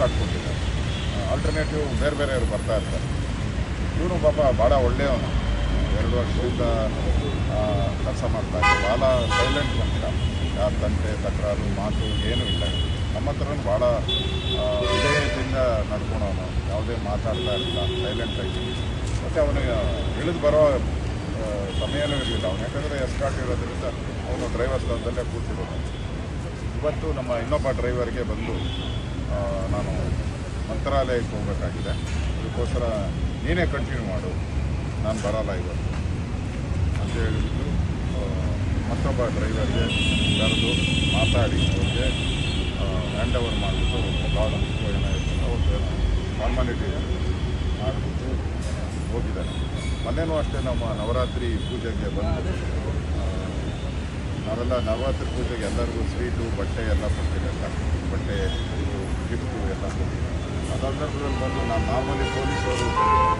Escort ಕೊಟ್ಟಿದ್ದಾರೆ alternative ಬೇರೆ ಬೇರೆಯವರು ಬರ್ತಾ ಇರ್ತಾರೆ. ಇವನು ಪಾಪ ಭಾಳ ಒಳ್ಳೆಯವನು. ಎರಡು ವರ್ಷದಿಂದ ಕೆಲಸ ಮಾಡ್ತಾ ಇದ್ದ ಭಾಳ ಸೈಲೆಂಟ್ ಮನುಷ್ಯ. ಯಾರು ತಂಟೆ ತಕರಾರು, ಮಾತು ಏನೂ ಇಲ್ಲ. ನಮ್ಮ ಹತ್ರನೂ ಭಾಳ ವಿಧೇಯತೆಯಿಂದ ನಡ್ಕೊಳೋನು. ಯಾವುದೇ ಮಾತಾಡ್ತಾ ಇರಲಿಲ್ಲ ಸೈಲೆಂಟಾಗಿ ಮತ್ತು ಅವನಿಗೆ ಇಳಿದು ಬರೋ ಸಮಯನೂ ಇರಲಿಲ್ಲ. ಅವನು ಯಾಕಂದರೆ ಎಸ್ಕಾಟ್ ಇರೋದ್ರಿಂದ ಅವನು ಡ್ರೈವರ್ ಸ್ಥಾನದಲ್ಲೇ ಕೂತಿರೋದು. ಇವತ್ತು ನಮ್ಮ ಇನ್ನೊಬ್ಬ ಡ್ರೈವರ್ಗೆ ಬಂದು ನಾನು ಮಂತ್ರಾಲಯಕ್ಕೆ ಹೋಗಬೇಕಾಗಿದೆ. ಅದಕ್ಕೋಸ್ಕರ ನೀನೇ ಕಂಟಿನ್ಯೂ ಮಾಡು. ನಾನು ಬರಲ್ಲ ಇವತ್ತು. ಅಂತ ಹೇಳಿಬಿಟ್ಟು ಮತ್ತೊಬ್ಬ ಡ್ರೈವರ್ಗೆ ಕರೆದು ಮಾತಾಡಿ, ಅವ್ರಿಗೆ ಹ್ಯಾಂಡ್ ಓವರ್ ಮಾಡಿಬಿಟ್ಟು ಭಾಳ ಏನಾಯಿತು ಅವ್ರಿಗೆ ಫಾರ್ಮಾಲಿಟಿ ಮಾಡಿಬಿಟ್ಟು ಹೋಗಿದ್ದಾರೆ. ಮೊನ್ನೆನೂ ಅಷ್ಟೇ ನಮ್ಮ ನವರಾತ್ರಿ ಪೂಜೆಗೆ ಬಂದು ನಾವೆಲ್ಲ ನವರಾತ್ರಿ ಪೂಜೆಗೆ ಎಲ್ಲರಿಗೂ ಸ್ವೀಟು, ಬಟ್ಟೆ ಎಲ್ಲ ಕೊಟ್ಟಿದ್ದಾರೆ ಬಟ್ಟೆ ಗಿಫ್ಟು ಎಲ್ಲ ಕೊಟ್ಟಿದ್ದೆ ಸಂದರ್ಭದಲ್ಲಿ ಬಂದು ನಾನು ಮಾಮೂಲಿ ಪೊಲೀಸರು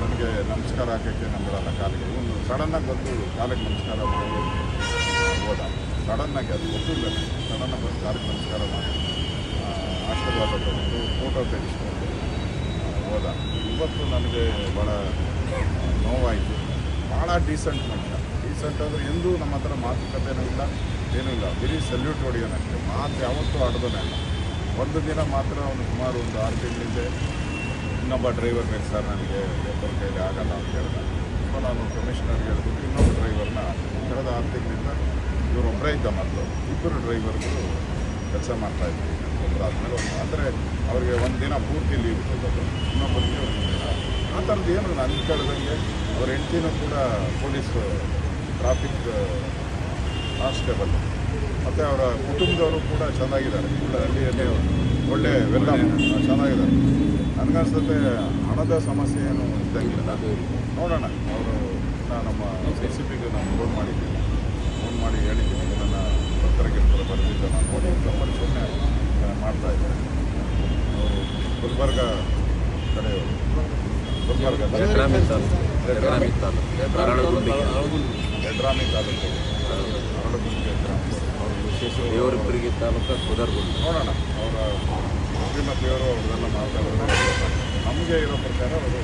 ನನಗೆ ನಮಸ್ಕಾರ ಹಾಕೋಕ್ಕೆ ನಂಬಿಡಲ್ಲ ಕಾಲಿಗೆ. ಒಂದು ಸಡನ್ನಾಗಿ ಬಂದು ಕಾಲಿಗೆ ನಮಸ್ಕಾರ ಮಾಡಿ ಹೋದ. ಸಡನ್ನಾಗಿ ಅದು ಗೊತ್ತಿಲ್ಲ. ಸಡನ್ನಾಗಿ ಬಂದು ಕಾಲಿಗೆ ನಮಸ್ಕಾರ ಮಾಡಿ ಆ, ಆಶೀರ್ವಾದ ತಗೊಂಡು ಫೋಟೋ ತೆಗೆಸ್ಕೊಂಡು ಆ, ಹೋದ. ಇವತ್ತು ನನಗೆ ಭಾಳ ನೋವಾಯಿತು. ಭಾಳ ಡೀಸೆಂಟ್ ಮನುಷ್ಯ. ಡೀಸೆಂಟ್ ಅಂದರೆ ಎಂದೂ ನಮ್ಮ ಹತ್ರ ಮಾತುಕತೆನೂ ಇಲ್ಲ ಏನೂ ಇಲ್ಲ. ಬರೀ ಸಲ್ಯೂಟ್ ಹೊಡಿಯೋನಷ್ಟೇ. ಮಾತು ಯಾವತ್ತೂ ಆಡ್ದೋನೇ ಇಲ್ಲ. ಒಂದು ದಿನ ಮಾತ್ರ ಅವನು ಸುಮಾರು ಒಂದು ಆರು ತಿಂಗಳಿಂದ ಇನ್ನೊಬ್ಬ ಡ್ರೈವರ್ ಬೇಕು ಸರ್ ನನಗೆ ಒಬ್ಬರ ಕೈಲಿ ಆಗಲ್ಲ ಅಂತ ಹೇಳಿದ. ಸೊ ನಾನು ಕಮಿಷನರ್ಗೆ ಹೇಳ್ಬಿಟ್ಟು ಇನ್ನೊಬ್ಬ ಡ್ರೈವರ್ನ ಕಳೆದ ಆರು ತಿಂಗಳಿಂದ ಇವರೊಬ್ಬರೇ ಇದ್ದ ಮೊದಲು. ಇಬ್ಬರು ಡ್ರೈವರ್ಗಳು ಕೆಲಸ ಮಾಡ್ತಾಯಿದ್ವಿ ಒಬ್ಬರಾದ್ಮೇಲೆ ಒಂದು ಅಂದರೆ ಅವರಿಗೆ ಒಂದು ದಿನ ಪೂರ್ತಿ ಲೀವ್ ಇರ್ತದೆ ಇನ್ನೊಬ್ಬರಿಗೆ ಒಂದು ದಿನ. ಆ ಥರದ್ದು ಏನು ನನ್ನ ಕೇಳಿದಂಗೆ ಅವ್ರ ಹೆಂಡ್ತಿನೂ ಕೂಡ ಪೊಲೀಸ್ ಟ್ರಾಫಿಕ್ ಕಾನ್ಸ್ಟೇಬಲ್ ಮತ್ತು ಅವರ ಕುಟುಂಬದವರು ಕೂಡ ಚೆನ್ನಾಗಿದ್ದಾರೆ. ಕೂಡ ಹಳ್ಳಿಯಲ್ಲಿ ಒಳ್ಳೆ ವೆಲ್ಲ ಚೆನ್ನಾಗಿದ್ದಾರೆ. ನನಗನ್ಸುತ್ತೆ ಹಣದ ಸಮಸ್ಯೆ ಏನು ಇದ್ದಂಗಿಲ್ಲ. ನೋಡೋಣ. ಅವರು ನಮ್ಮ ಸಿ ಸಿ ಪಿಗೆ ನಾನು ಫೋನ್ ಮಾಡಿದ್ದೀನಿ ಫೋನ್ ಮಾಡಿ ಹೇಳಿದ್ದೀನಿ ನನ್ನ ಪತ್ರಗಿರ್ತರ ಬರೆದಿದ್ದ ನಾನು ನೋಡಿ ಆ, ಮಾಡ್ತಾ ಇದ್ದಾರೆ ಅವರು ಗುಲ್ಬರ್ಗ ಕಡೆಯವರು. ಗುಲ್ಬರ್ಗ ತಾಲೂಕು. ಎಡ್ರಾಮಿ ತಾಲೂಕು. ತಾಲೂಕು. ದೇವರಪುರಿಗೆ ತಾಲೂಕು ಕುದರ್ಗುಂಡ. ನೋಡೋಣ. ಅವರ ಶ್ರೀಮತಿಯವರು ಅವ್ರನ್ನೆಲ್ಲ ಮಾತಾಡಿದ್ರೆ ನಮಗೆ ಇರೋ ಪ್ರಕಾರ ಅವರು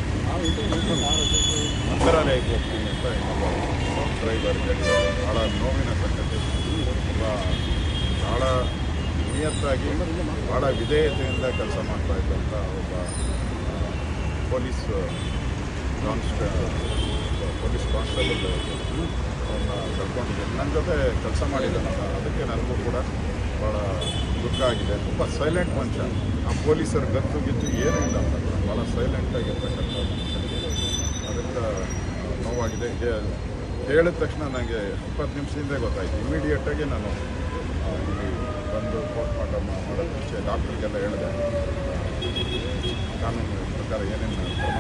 ಮಂತ್ರಾಲಯಕ್ಕೆ ಹೋಗ್ತೀನಿ ಅಂತ ಇನ್ನೊಬ್ಬ ಡ್ರೈವರ್ ಹೇಳಿದ್ದಾರೆ ಭಾಳ ನೋವಿನ ಸಂಗತಿ. ತುಂಬ ಭಾಳ ನಿಯತ್ತಾಗಿ ಭಾಳ ವಿಧೇಯತೆಯಿಂದ ಕೆಲಸ ಮಾಡ್ತಾ ಇದ್ದಂಥ ಒಬ್ಬ ಪೊಲೀಸ್ ಕಾನ್ಸ್ಟ ಪೊಲೀಸ್ ಕಾನ್ಸ್ಟೇಬಲ್ ಅವ್ರನ್ನ ಕರ್ಕೊಂಡಿದ್ದೆ ನನ್ನ ಜೊತೆ ಕೆಲಸ ಮಾಡಿದ್ದಾನಲ್ಲ, ಅದಕ್ಕೆ ನನಗೂ ಕೂಡ ಆಗಿದೆ. ತುಂಬ ಸೈಲೆಂಟ್ ಮನುಷ್ಯ ಆ ಪೊಲೀಸರು ಗತ್ತು ಗಿತ್ತು ಏನೂ ಇಲ್ಲ. ಭಾಳ ಸೈಲೆಂಟಾಗಿರ್ತಕ್ಕಂಥ ಅದರಿಂದ ನೋವಾಗಿದೆ. ಹೇಳಿದ ತಕ್ಷಣ ನನಗೆ ಇಪ್ಪತ್ತು ನಿಮಿಷದಿಂದ ಗೊತ್ತಾಯಿತು. ಇಮಿಡಿಯೇಟಾಗಿ ನಾನು ಇಲ್ಲಿ ಬಂದು ಪೋಸ್ಟ್ ಮಾರ್ಟಮ್ ಮಾಡೋದು ಮುಂಚೆ ಡಾಕ್ಟ್ರಿಗೆಲ್ಲ ಹೇಳಿದೆ. ಕಾನೂನು ಪ್ರಕಾರ ಏನೇನು ಕ್ರಮ